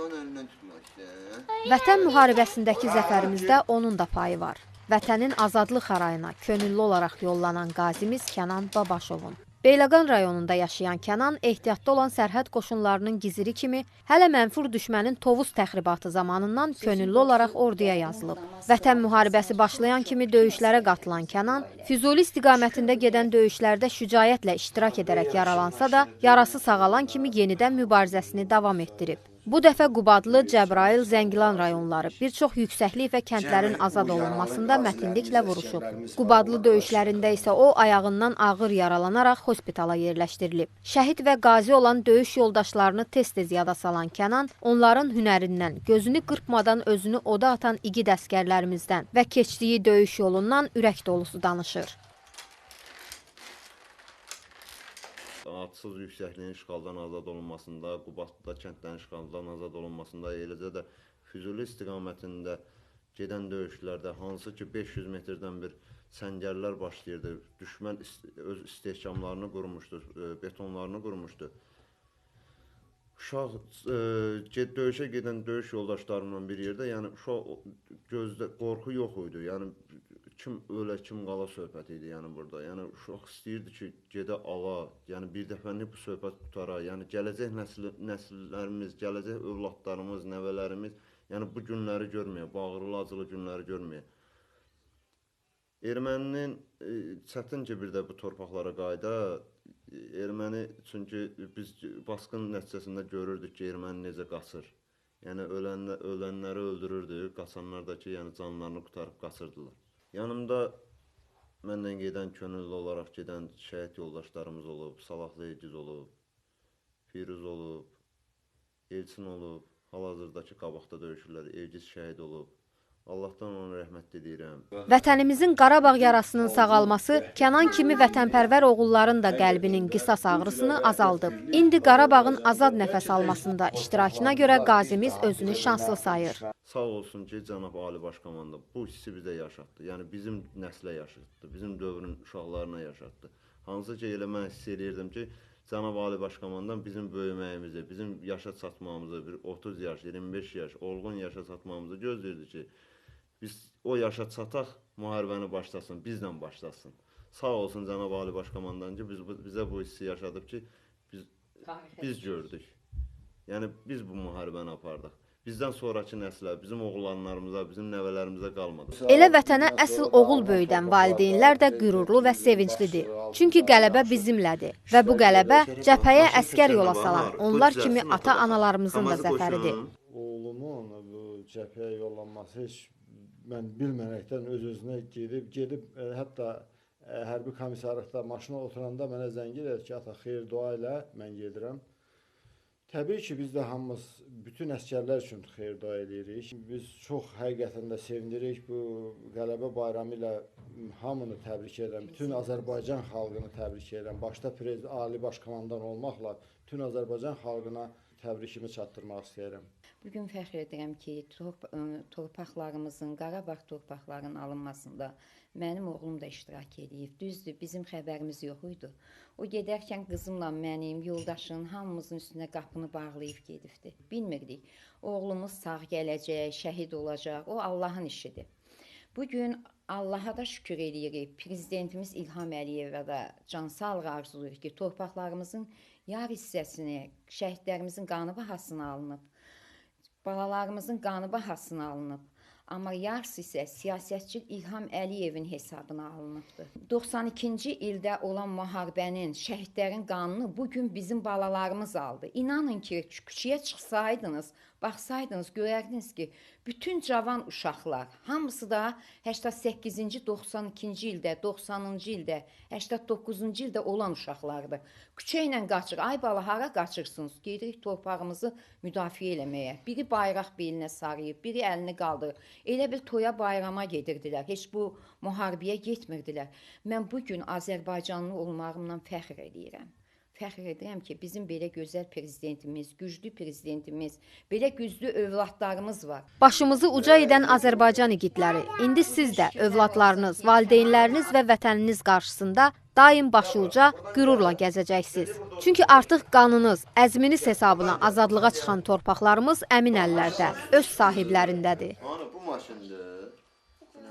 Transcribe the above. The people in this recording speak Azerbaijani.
Onun əlindən istəyir. Vətən müharibəsindəki zəfərimizdə onun da payı var. Vətənin azadlıq harayına könüllü olaraq yollanan qazimiz Kənan Babaşovun. Beyləqan rayonunda yaşayan Kənan ehtiyatda olan sərhəd qoşunlarının giziri kimi hələ mənfur düşmənin Tovuz təxribatı zamanından könüllü olaraq orduya yazılıb. Vətən müharibəsi başlayan kimi döyüşlərə qatılan Kənan Füzuli istiqamətində gedən döyüşlərdə şücaətlə iştirak edərək yaralansa da, yarası sağalan kimi yenidən mübarizəsini davam etdirib. Bu dəfə Qubadlı, Cəbrayıl, Zəngilan rayonları bir çox yüksəklik və kəndlərin azad olunmasında mətinliklə vuruşub. Qubadlı döyüşlərində isə o ayağından ağır yaralanaraq hospitala yerləşdirilib. Şəhid və qazi olan döyüş yoldaşlarını tez-tez yada salan Kənan onların hünərindən, gözünü qırpmadan özünü oda atan igid əskərlərimizdən və keçdiyi döyüş yolundan ürək dolusu danışır. Adsız yüksəkliyin işğaldan azad olunmasında, Qubadlıda kəndlərin işğaldan azad olunmasında, eləcə də Füzuli istiqamətində gedən döyüşlərdə hansı ki 500 metrdən bir səngərlər başlayırdı. Düşmən öz istehkamlarını qurmuşdu, e, betonlarını qurmuşdu. Uşaq e, döyüşə gedən döyüş yoldaşlarımla bir yerdə, yəni uşaq gözdə qorxu yox idi. Yəni kim ölə, kim qala söhbət idi yəni burada. Yəni uşaq istəyirdi ki, gedə ala, yəni bir dəfəlik bu söhbət qutara. Yəni gələcək nəsil nəsillərimiz, gələcək övladlarımız, nəvələrimiz, yəni bu günləri görməyə, bu ağrılı acılı günləri görməyə. Erməninin e, çətin ki, bir də bu torpaqlara qayıda. E, Erməni çünki biz basqın nəticəsində görürdük ki, erməni necə qaçır. Yəni ölənlə, ölənləri öldürürdü, qaçanlar da ki, yəni canlarını qurtarıb qaçırdılar. Yanımda mənlə gedən könüllü olaraq gedən şəhid yoldaşlarımız olub, Salahlı Egiz olub, Firuz olub, Elçin olub, hal-hazırdakı qabaqda döyüşürlər, Egiz şəhid olub. Allahdan ona rəhmət diləyirəm. Vətənimizin Qarabağ yarasının sağalması Kənan kimi vətənpərvər oğulların da qəlbinin qisas ağrısını azaldıb. İndi Qarabağın azad nəfəs almasında iştirakına görə qazimiz özünü şanslı sayır. Sağ olsun ki, cənab Ali Baş Komanda bu hissi bizə yaşatdı. Yəni bizim nəslə yaşatdı, bizim dövrün uşaqlarına yaşatdı. Hansı ki, elə mən hiss eləyirdim ki, cənab Ali Baş Komandan bizim böyüməyimizi, bizim yaşa çatmamızı, bir 30 yaş, 25 yaş, olğun yaşa çatmamızı gözləyirdi ki, biz o yaşa çataq, müharibəni başlasın, bizlə başlasın. Sağ olsun cənab Ali Baş Komandan ki, biz bizə bu hissi yaşadıb ki, biz biz gördük. Yəni biz bu müharibəni apardıq. Bizdən sonrakı nəslə, bizim oğlanlarımıza, bizim nəvələrimizə qalmadı. Elə vətənə əsl oğul böyüdən valideynlər də qürurlu və sevinclidir. Çünki qələbə bizimlədir və bu qələbə cəbhəyə əskər yola salan onlar kimi ata-analarımızın da zəfəridir. Oğlumun bu cəbhəyə yollanması heç mən bilmərəkdən öz-özünə gedib gedib e, hətta e, hərbi komissarlıqda maşına oturanda mənə zəng edir ki, ata xeyir dua ilə mən gedirəm. Təbii ki, biz də hamımız bütün əskərlər üçün xeyir dua eləyirik. Biz çox həqiqətən də sevinirik bu qələbə bayramı ilə hamını təbrik edirəm. Bütün Azərbaycan xalqını təbrik edirəm. Başda Ali Baş Komandan olmaqla bütün Azərbaycan xalqına təbrikimi çatdırmaq istəyirəm. Bu gün fəxr edirəm ki, ə, torpaqlarımızın, Qarabağ torpaqlarının alınmasında mənim oğlum da iştirak edib. Düzdür, bizim xəbərimiz yox idi. O gedərkən qızımla mənim, yoldaşın hamımızın üstünə qapını bağlayıb gedibdi. Bilmirdik. Oğlumuz sağ gələcək, şəhid olacaq. O Allahın işidir. Bu gün Allaha da şükür eləyirik. Prezidentimiz İlham Əliyevə də can sağlığı arzulayırıq ki, torpaqlarımızın yar hissəsini, şəhidlərimizin qanı bahasına alınıb. Balalarımızın qanı bahasına alınıb. Amma yarısı isə siyasətçi İlham Əliyevin hesabına alınıbdı. 92-ci ildə olan müharibənin, şəhidlərin qanını bu gün bizim balalarımız aldı. İnanın ki, küçəyə çıxsaydınız, baxsaydınız, görərdiniz ki, bütün cavan uşaqlar, hamısı da 88-ci, 92-ci ildə, 90-cı ildə, 89-cu ildə olan uşaqlardır. Küçə ilə qaçır. Ay bala hara qaçırsınız? Gedirik torpağımızı müdafiə eləməyə. Biri bayraq belinə sarıyıb, biri əlini qaldırır. Elə bil toya bayrama gedirdilər. Heç bu müharibəyə getmirdilər. Mən bu gün Azərbaycanlı olmağımdan fəxr edirəm. Fəxr edirəm ki, bizim belə gözəl prezidentimiz, güclü prezidentimiz, belə güclü övladlarımız var. Başımızı uca edən Azərbaycan igidləri, indi siz də övladlarınız, valideynləriniz və vətəniniz qarşısında daim başuca qürurla gəzəcəksiniz. Çünki artıq qanınız, əzminiz hesabına azadlığa çıxan torpaqlarımız əmin əllərdə, öz sahiblərindədir. Ana bu maşındır.